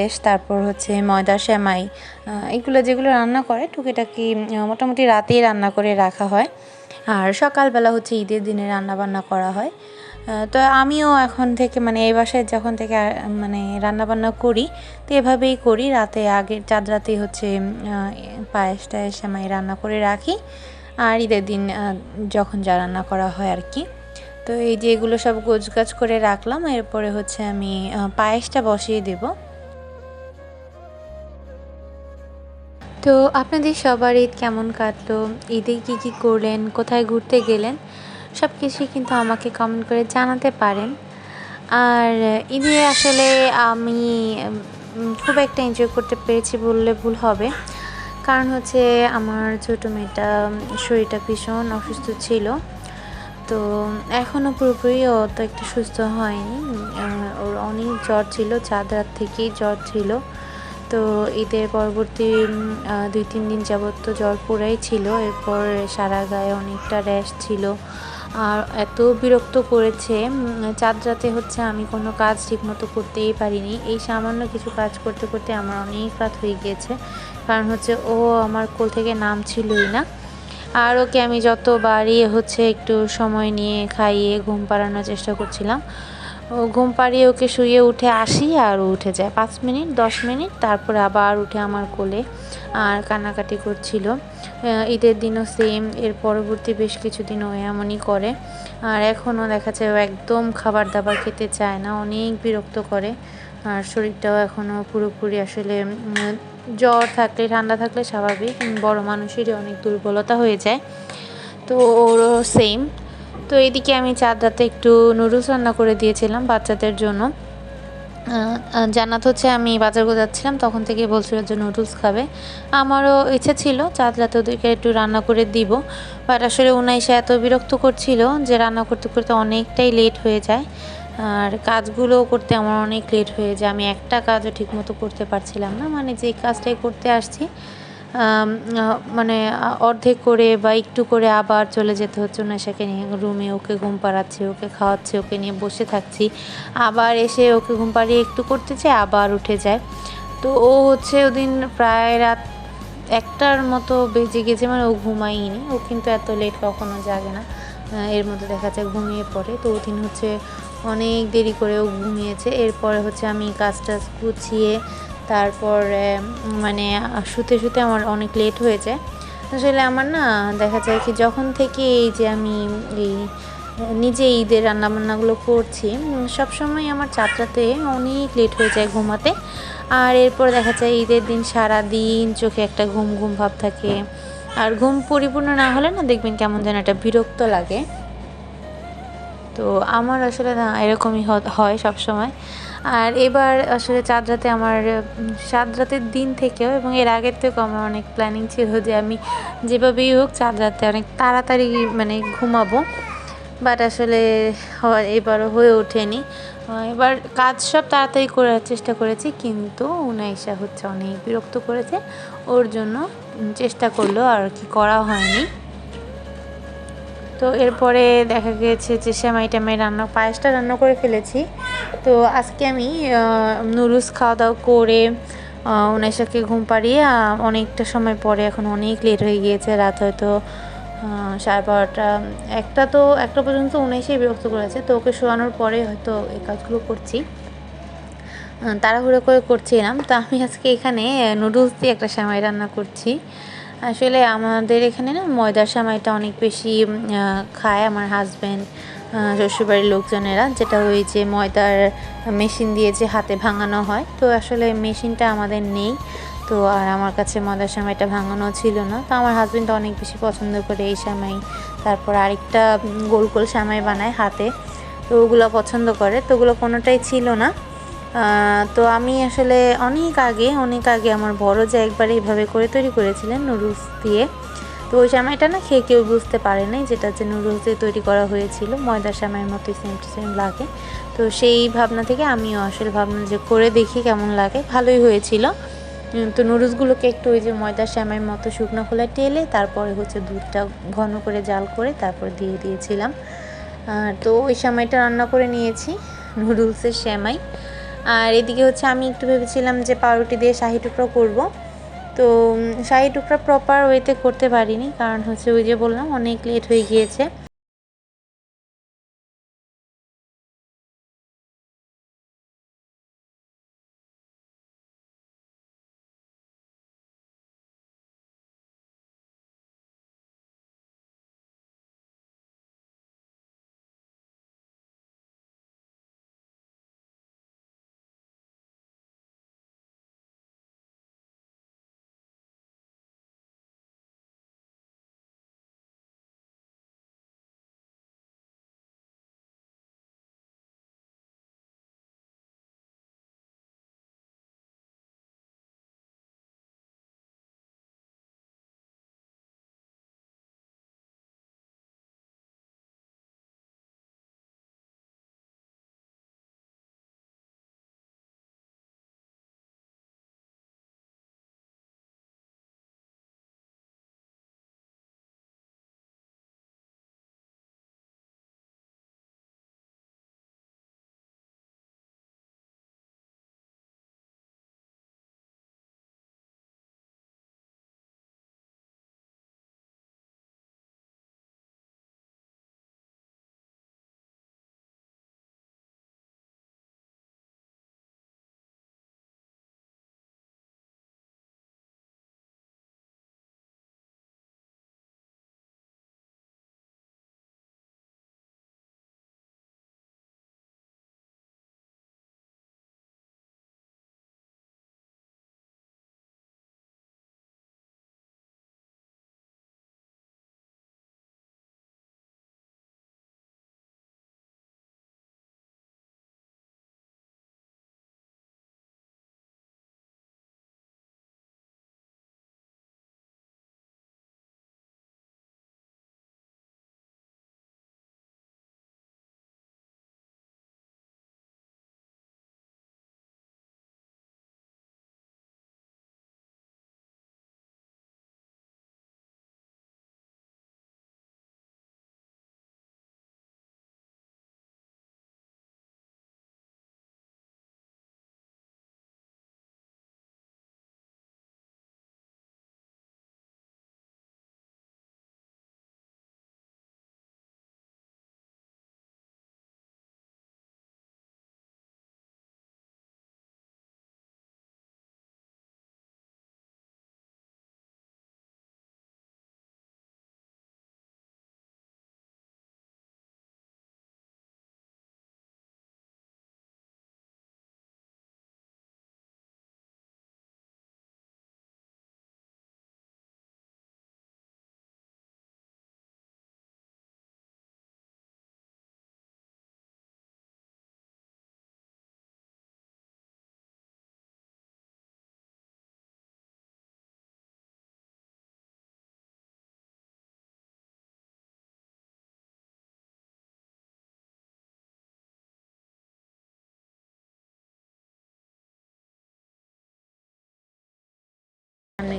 পায়েস তারপর হচ্ছে ময়দা, সেমাই এগুলো যেগুলো রান্না করে, টুকিটাকি মোটামুটি রাতেই রান্না করে রাখা হয়। আর সকালবেলা হচ্ছে ঈদের দিনে রান্না বান্না করা হয়। তো আমিও এখন থেকে মানে এই বাসায় যখন থেকে মানে রান্না বান্না করি, তো এভাবেই করি। রাতে আগে, চাঁদ রাতে হচ্ছে পায়েস, টায়েস, সেমাই রান্না করে রাখি। আর ঈদের দিন যখন যা রান্না করা হয় আর কি। তো এই যে এগুলো সব গোছগাছ করে রাখলাম, এরপরে হচ্ছে আমি পায়েসটা বসিয়ে দেবো। তো আপনাদের সবার ঈদ কেমন কাটলো? ঈদে কী কী করলেন? কোথায় ঘুরতে গেলেন? সব কিছুই কিন্তু আমাকে কমেন্ট করে জানাতে পারেন। আর ঈদে আসলে আমি খুব একটা এনজয় করতে পেরেছি বললে ভুল হবে। কারণ হচ্ছে আমার ছোটো মেয়েটা শরীরটা ভীষণ অসুস্থ ছিল। তো এখনও পুরোপুরি ও তো একটু সুস্থ হয়নি। ওর অনেক জ্বর ছিল, চাঁদ রাত থেকেই জ্বর ছিল। তো ঈদের পরবর্তী দুই, তিন দিন যাবৎ তো জ্বর পুরাই ছিল। এরপর সারা গায়ে অনেকটা র্যাশ ছিল। আর এত বিরক্ত করেছে চাঁদ রাতে হচ্ছে আমি কোনো কাজ ঠিকমতো করতেই পারিনি। এই সামান্য কিছু কাজ করতে করতে আমার অনেক রাত হয়ে গিয়েছে। কারণ হচ্ছে ও আমার কোল থেকে নাম ছিলই না। আর ওকে আমি যতবারই হচ্ছে একটু সময় নিয়ে খাইয়ে ঘুম পাড়ানোর চেষ্টা করছিলাম। ও ঘুম পাড়িয়ে ওকে শুয়ে উঠে আসি আর উঠে যায়। পাঁচ মিনিট, দশ মিনিট, তারপরে আবার উঠে আমার কোলে আর কান্নাকাটি করছিল। ঈদের দিনও সেম এর পরবর্তী বেশ কিছুদিন ও এমনই করে। আর এখনও দেখা যায় ও একদম খাবার দাবার খেতে চায় না, অনেক বিরক্ত করে। আর শরীরটাও এখনও পুরোপুরি আসলে জ্বর থাকলে, ঠান্ডা থাকলে স্বাভাবিক বড় মানুষেরই অনেক দুর্বলতা হয়ে যায়। তো ওরও সেম তো এদিকে আমি চাঁদ রাতে একটু নুডলস রান্না করে দিয়েছিলাম বাচ্চাদের জন্য। জান্নাত হচ্ছে আমি বাজার করে যাচ্ছিলাম, তখন থেকে বলছিল যে নুডলস খাবে। আমারও ইচ্ছে ছিল, চাঁদ রাতে ওদেরকে একটু রান্না করে দিব। বাট আসলে উনাই সে এত বিরক্ত করছিল যে রান্না করতে করতে অনেকটাই লেট হয়ে যায়। আর কাজগুলো করতে আমার অনেক লেট হয়ে যায়। আমি একটা কাজও ঠিকমতো করতে পারছিলাম না। মানে যে কাজটাই করতে আসছি মানে অর্ধেক করে বা একটু করে আবার চলে যেতে হচ্ছে নেশাকে নিয়ে। রুমে ওকে ঘুম পাড়াচ্ছি, ওকে খাওয়াচ্ছি, ওকে নিয়ে বসে থাকছি। আবার এসে ওকে ঘুম পাড়িয়ে একটু করতে চাই আবার উঠে যায়। তো ও হচ্ছে ওদিন প্রায় রাত একটার মতো বেজে গেছে মানে ও ঘুমায়নি ও কিন্তু এত লেট কখনো জাগে না। এর মধ্যে দেখা যায় ঘুমিয়ে পড়ে। তো ওদিন হচ্ছে অনেক দেরি করে ও ঘুমিয়েছে। এরপরে হচ্ছে আমি কাজ টাজ গুছিয়ে তারপর মানে শুতে শুতে আমার অনেক লেট হয়ে যায়। আসলে আমার না, দেখা যায় কি, যখন থেকে এই যে আমি এই, নিজে ঈদের রান্নাবান্নাগুলো করছি সবসময় আমার চারটাতে অনেক লেট হয়ে যায় ঘুমাতে। আর এরপর দেখা যায় ঈদের দিন সারা দিন চোখে একটা ঘুম ঘুম ভাব থাকে। আর ঘুম পরিপূর্ণ না হলে না দেখবেন কেমন যেন একটা বিরক্ত লাগে। তো আমার আসলে না, এরকমই হয় সব সময় আর এবার আসলে চাঁদ রাতে আমার সাত রাতের দিন থেকেও এবং এর আগের থেকেও আমার অনেক প্ল্যানিং ছিল যে আমি যেভাবেই হোক চাঁদ রাতে অনেক তাড়াতাড়ি মানে ঘুমাবো। বাট আসলে এবারও হয়ে ওঠেনি। এবার কাজ সব তাড়াতাড়ি করার চেষ্টা করেছি কিন্তু উনাইশা হচ্ছে অনেক বিরক্ত করেছে। ওর জন্য চেষ্টা করল আর কি করা হয়নি। তো এরপরে দেখা গিয়েছে যে সেমাই টামাই রান্না, পায়েসটা রান্না করে ফেলেছি। তো আজকে আমি নুডলস খাওয়া দাওয়া করে উনাইশাকে ঘুম পাড়িয়ে অনেকটা সময় পরে এখন অনেক লেট হয়ে গিয়েছে, রাত হয়তো সাড়ে বারোটা। একটা তো, একটা পর্যন্ত উনাইশে বিরক্ত করেছে, তো ওকে শোয়ানোর পরে হয়তো এই কাজগুলো করছি। তাড়াহুড়ো করে করছিলাম। তো আমি আজকে এখানে নুডলস দিয়ে একটা সেমাই রান্না করছি। আসলে আমাদের এখানে না ময়দার সামাইটা অনেক বেশি খায় আমার হাজব্যান্ড শ্বশুরবাড়ির লোকজনেরা। যেটা ওই যে ময়দার মেশিন দিয়ে যে হাতে ভাঙানো হয়। তো আসলে মেশিনটা আমাদের নেই। তো আর আমার কাছে ময়দার সামাইটা ভাঙানো ছিল না। তো আমার হাজব্যান্ড অনেক বেশি পছন্দ করে এই সেমাই। তারপর আরেকটা গোল গোল সামাই বানায় হাতে। তো ওগুলো পছন্দ করে। তো ওগুলো কোনোটাই ছিল না। তো আমি আসলে অনেক আগে অনেক আগে আমার বড় যা একবার এইভাবে করে তৈরি করেছিলেন নুডলস দিয়ে, তো ওই সময়টা না খেয়ে কেউ বুঝতে পারে নাই যেটা যে নুডলস দিয়ে তৈরি করা হয়েছিল, ময়দা সামাইয়ের মতোই সেম টু সেম লাগে। তো সেই ভাবনা থেকে আমিও আসলে ভাবনা যে করে দেখি কেমন লাগে, ভালোই হয়েছিল। তো নুডলসগুলোকে একটু ওই যে ময়দার শ্যামাইয়ের মতো শুকনো খোলা টেলে তারপরে হচ্ছে দুধটা ঘন করে জাল করে তারপর দিয়ে দিয়েছিলাম। তো ওই শ্যামাইটা রান্না করে নিয়েছি, নুডলসের শ্যামাই। আর এদিকে হচ্ছে আমি একটু ভেবেছিলাম যে পাউরুটি দিয়ে শাহি টুকরো করব। তো শাহি টুকরা প্রপার ওয়েতে করতে পারিনি, কারণ হচ্ছে ওই যে বললাম অনেক লেট হয়ে গিয়েছে।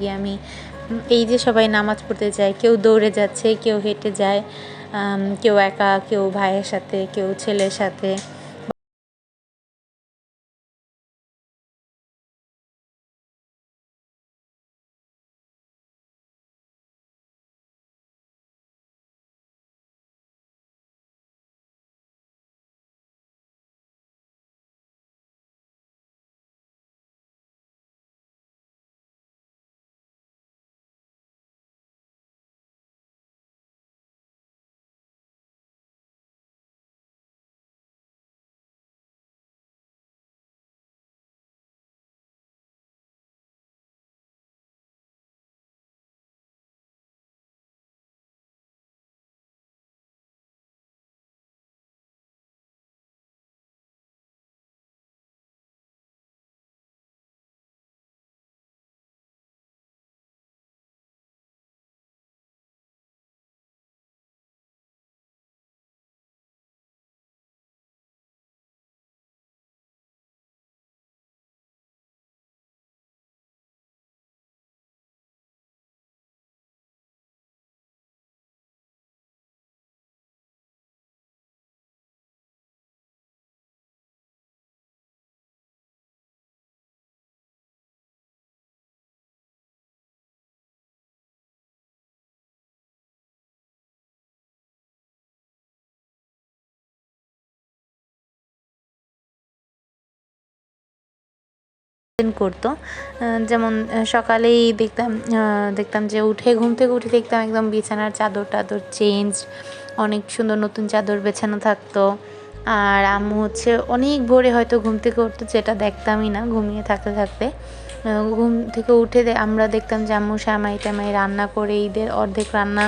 গিয়ে আমি এই যে সবাই নামাজ পড়তে যায়, কেউ দৌড়ে যাচ্ছে, কেউ হেঁটে যায় কেউ একা, কেউ ভাইয়ের সাথে, কেউ ছেলের সাথে। করতো। যেমন সকালেই দেখতাম দেখতাম যে উঠে, ঘুম থেকে উঠে দেখতাম একদম বিছানার চাদর টাদর চেঞ্জ অনেক সুন্দর নতুন চাদর বেছানো থাকতো। আর আম্মু হচ্ছে অনেক ভোরে হয়তো ঘুম থেকে উঠতো, যেটা দেখতামই না ঘুমিয়ে থাকতে থাকতে। ঘুম থেকে উঠে আমরা দেখতাম যে আম্মু শ্যামাই ট্যামাই রান্না করে, ঈদের অর্ধেক রান্না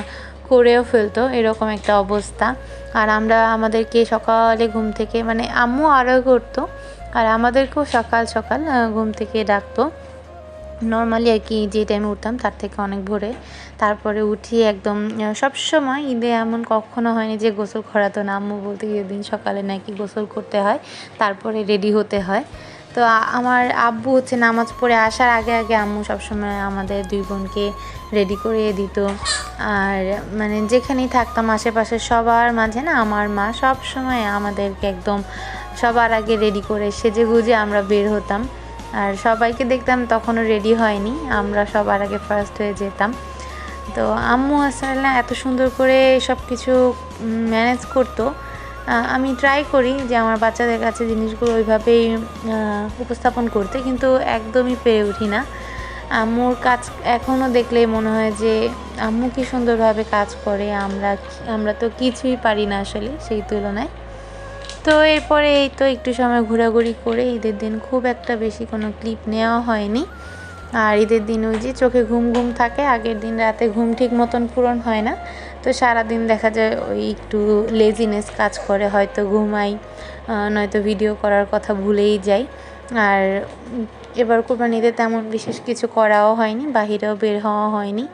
করেও ফেলতো, এরকম একটা অবস্থা। আর আমরা আমাদেরকে সকালে ঘুম থেকে মানে আম্মু আরও করতো আর আমাদেরকেও সকাল সকাল ঘুম থেকে ডাকতো। নর্মালি আর কি যে টাইমে উঠতাম তার থেকে অনেক ভোরে। তারপরে উঠি একদম সব সময় ঈদে এমন কখনো হয়নি যে গোসল করাতো না। আম্মু বলতে দিন সকালে নাকি গোসল করতে হয়, তারপরে রেডি হতে হয়। তো আমার আব্বু হচ্ছে নামাজ পড়ে আসার আগে আগে আম্মু সবসময় আমাদের দুই বোনকে রেডি করিয়ে দিত। আর মানে যেখানেই থাকতাম আশেপাশে সবার মাঝে না, আমার মা সব সময় আমাদেরকে একদম সবার আগে রেডি করে সেজে গুজে আমরা বের হতাম। আর সবাইকে দেখতাম তখনও রেডি হয়নি, আমরা সবার আগে ফার্স্ট হয়ে যেতাম। তো আম্মু আসলে এত সুন্দর করে সব কিছু ম্যানেজ করতো আমি ট্রাই করি যে আমার বাচ্চাদের কাছে জিনিসগুলো ওইভাবেই উপস্থাপন করতে, কিন্তু একদমই পেরে উঠি না। আম্মুর কাজ এখনও দেখলেই মনে হয় যে আম্মু কি সুন্দরভাবে কাজ করে, আমরা আমরা তো কিছুই পারি না আসলে সেই তুলনায়। তো এরপরে এই তো একটু সময় ঘোরাঘুরি করে ঈদের দিন খুব একটা বেশি কোনো ক্লিপ নেওয়া হয়নি। আর ঈদের দিন ওই যে চোখে ঘুম ঘুম থাকে, আগের দিন রাতে ঘুম ঠিক মতন পূরণ হয় না। তো সারাদিন দেখা যায় ওই একটু লেজিনেস কাজ করে, হয়তো ঘুমাই নয়তো ভিডিও করার কথা ভুলেই যাই। আর এবার কোরবানিতে তেমন বিশেষ কিছু করাও হয়নি, বাহিরেও বের হওয়া হয়নি।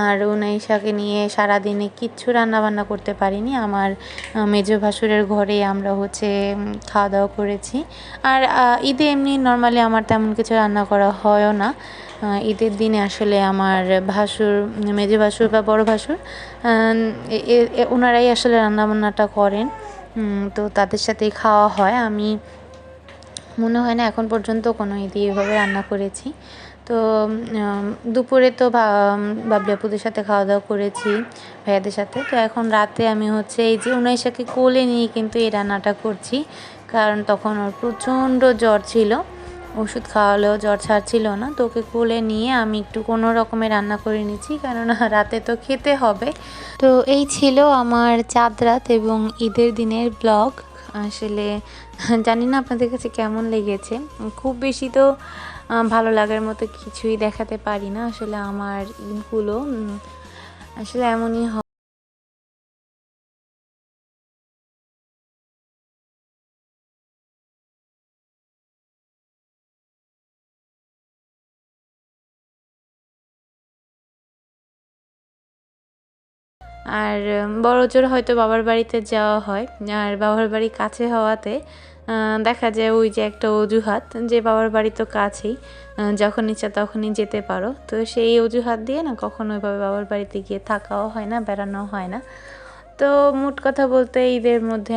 আর উনাইশাকে নিয়ে সারাদিনে কিচ্ছু রান্না বান্না করতে পারিনি। আমার মেজো ভাসুরের ঘরে আমরা হচ্ছে খাওয়া দাওয়া করেছি। আর ঈদে এমনি নর্মালি আমার তেমন কিছু রান্না করা হয়ও না। ঈদের দিনে আসলে আমার ভাসুর, মেজো ভাসুর বা বড় ভাসুর ওনারাই আসলে রান্নাবান্নাটা করেন। তো তাদের সাথেই খাওয়া হয়। আমি, মনে হয় না এখন পর্যন্ত কোনো ঈদে এভাবে রান্না করেছি। তো দুপুরে তো বাবলি আপুদের সাথে খাওয়া দাওয়া করেছি, ভাইয়াদের সাথে। তো এখন রাতে আমি হচ্ছে এই যে উনাইশাকে কোলে নিয়ে কিন্তু এই রান্নাটা করছি, কারণ তখন ওর প্রচণ্ড জ্বর ছিল, ওষুধ খাওয়ালেও জ্বর ছাড়ছিল না। তো ওকে কোলে নিয়ে আমি একটু কোনো রকমের রান্না করে নিচ্ছি, কারণ রাতে তো খেতে হবে। তো এই ছিল আমার চাঁদ রাত এবং ঈদের দিনের ব্লগ। আসলে, জানি না আপনাদের কাছে কেমন লেগেছে। খুব বেশি তো ভালো লাগার মতো কিছুই দেখাতে পারি না। আসলে আমার উম, আসলে এমনই আর বড় জোর হয়তো বাবার বাড়িতে যাওয়া হয়। আর বাবার বাড়ি কাছে হওয়াতে দেখা যায় ওই যে একটা অজুহাত যে বাবার বাড়ি তো কাছেই যখন ইচ্ছা তখনই যেতে পারো। তো সেই অজুহাত দিয়ে না কখনো ওইভাবে বাবার বাড়িতে গিয়ে থাকাও হয় না বেড়ানো হয় না। তো মোট কথা বলতে ঈদের মধ্যে